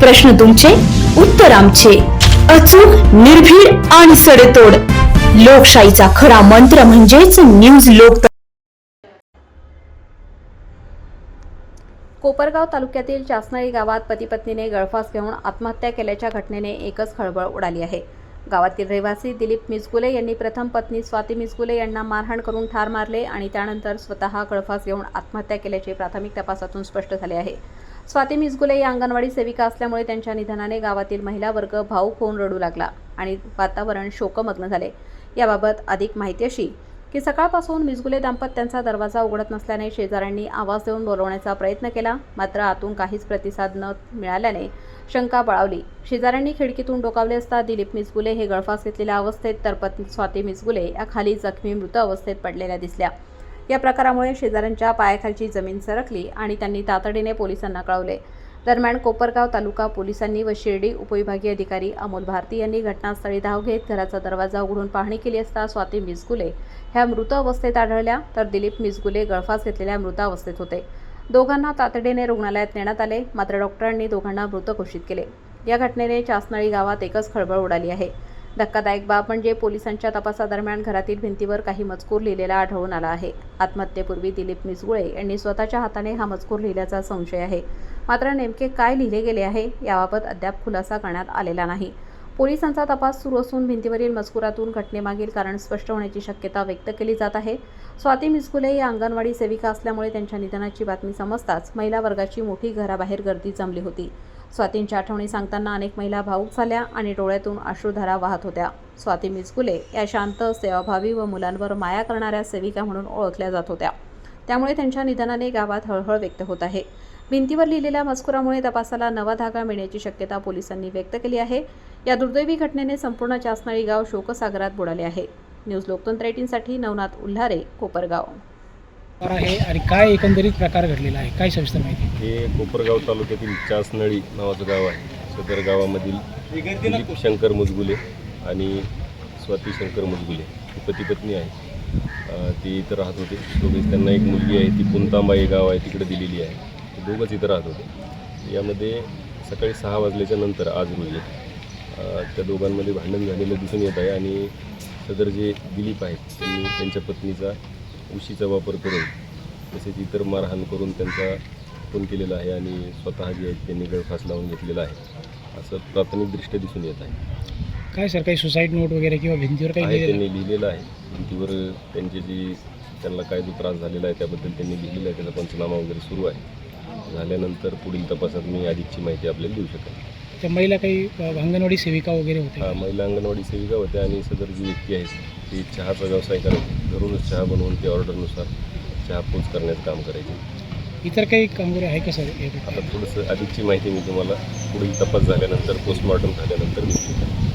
प्रश्न तुमचे उत्तर आमचे. अचूक निर्भीड आणि सडेतोड. लोकशाहीचा खरा मंत्र म्हणजेच न्यूज लोक कोपरगाव तालुक्यातील चासनळी गावात पती पत्नीने गळफास घेऊन आत्महत्या केल्याच्या घटनेने एकच खळबळ उडाली आहे. गावातील रहिवासी दिलीप मिसगुले यांनी प्रथम पत्नी स्वाती मिसगुले यांना मारहाण करून ठार मारले आणि त्यानंतर स्वतः गळफास घेऊन आत्महत्या केल्याचे प्राथमिक तपासातून स्पष्ट झाले आहे. स्वाती मिसगुले या अंगणवाडी सेविका असल्यामुळे त्यांच्या निधनाने गावातील महिला वर्ग भाऊक होऊन रडू लागला आणि वातावरण शोकमग्न झाले. याबाबत अधिक माहिती अशी की सकाळपासून मिसगुले दाम्पत्यांचा दरवाजा उघडत नसल्याने शेजाऱ्यांनी आवाज देऊन बोलवण्याचा प्रयत्न केला. मात्र आतून काहीच प्रतिसाद न मिळाल्याने शंका बळावली. शेजाऱ्यांनी खिडकीतून डोकावले असता दिलीप मिसगुले हे गळफास घेतलेल्या अवस्थेत तर पत्नी स्वाती मिसगुले या खाली जखमी मृत अवस्थेत पडलेल्या दिसल्या. या प्रकारामुळे शेजाऱ्यांच्या पायाखालची जमीन सरकली आणि त्यांनी तातडीने पोलिसांना कळवले. दरम्यान कोपरगाव तालुका पोलिसांनी व शिर्डी उपविभागीय अधिकारी अमोल भारती यांनी घटनास्थळी धाव घेत घराचा दरवाजा उघडून पाहणी केली असता स्वाती मिसगुले ह्या मृत अवस्थेत आढळल्या तर दिलीप मिसगुले गळफास घेतलेल्या मृत अवस्थेत होते. दोघांना तातडीने रुग्णालयात नेण्यात आले मात्र डॉक्टरांनी दोघांना मृत घोषित केले. या घटनेने चासनळी गावात एकच खळबळ उडाली आहे. धक्कादायक बाब म्हणजे पोलिसांच्या तपासादरम्यान घरातील भिंतीवर काही मजकूर लिहिलेला आढळून आला आहे. आत्महत्येपूर्वी दिलीप मिसगुळे यांनी स्वतःच्या हाताने हा मजकूर लिहिल्याचा संशय आहे. मात्र नेमके काय लिहिले गेले आहे याबाबत अद्याप खुलासा करण्यात आलेला नाही. पोलिसांचा तपास सुरू असून भिंतीवरील मजकुरातून घटनेमागील कारण स्पष्ट होण्याची शक्यता व्यक्त केली जात आहे. स्वाती मिसकुले या अंगणवाडी सेविका असल्यामुळे त्यांच्या निधनाची बातमी समजताच महिला वर्गाची मोठी घराबाहेर गर्दी जमली होती. स्वातींच्या आठवणी सांगताना अनेक महिला भावूक झाल्या आणि डोळ्यातून अश्रुधारा वाहत होत्या. स्वाती मिसकुले या शांत सेवाभावी व मुलांवर माया करणाऱ्या सेविका म्हणून ओळखल्या जात होत्या. त्यामुळे त्यांच्या निधनाने गावात हळहळ व्यक्त होत आहे. भिंतीवर लिहिलेल्या मजकुरामुळे तपासाला नवा धागा मिळण्याची शक्यता पोलिसांनी व्यक्त केली आहे. या दुर्दैवी घटनेने संपूर्ण चासनाळी गाव शोकसागरात बुडाले आहे. न्यूज लोकतंत्र एटीनसाठी नवनाथ उल्हारे कोपरगाव. आहे आणि काय एकंदरीत प्रकार घडलेला आहे? काय सविस्तर माहिती? हे कोपरगाव तालुक्यातील चासनळी नावाचं गाव आहे. सदर गावामधील दिलीप शंकर मुजगुले आणि स्वाती शंकर मुजगुले ही पती पत्नी आहे. अं, ते इथं राहत होते. दोघेच त्यांना एक मुलगी आहे. ती पुंतांबाई गाव आहे. तिकडे दिलेली आहे. ते दोघंच इथं राहत होते. यामध्ये सकाळी सहा वाजल्याच्या नंतर आज रोजी अं, त्या दोघांमध्ये भांडण झालेलं दिसून येत आहे आणि सदर जे दिलीप आहेत त्यांनी त्यांच्या पत्नीचा उशीचा वापर करून तसेच इतर मारहाण करून त्यांचा खून केलेला आहे आणि स्वतः जे आहेत त्यांनी गळफास लावून घेतलेला आहे. असं प्राथमिकदृष्ट्या दिसून येत आहे. काय सर काही सुसाईड नोट वगैरे किंवा भिंतीवर काही त्यांनी लिहिलेलं आहे. भिंतीवर त्यांचे जी त्यांना काय जो त्रास झालेला आहे त्याबद्दल त्यांनी लिहिलेलं आहे. त्याचा पंचनामा वगैरे सुरू आहे. झाल्यानंतर पुढील तपासात मी अधिकची माहिती आपल्याला देऊ शकेन. त्या महिला काही अंगणवाडी सेविका वगैरे होते हा, महिला अंगणवाडी सेविका होत्या आणि सदर जी व्यक्ती आहे ती चहाचा व्यवसाय करायची घरूनच चहा बनवून ते ऑर्डरनुसार चहा पोच करण्याचं काम करायचे. इतर काही कामगारी आहे का सर आता थोडंसं अधिकची माहिती मी तुम्हाला पुढील तपास झाल्यानंतर पोस्टमॉर्टम झाल्यानंतर मी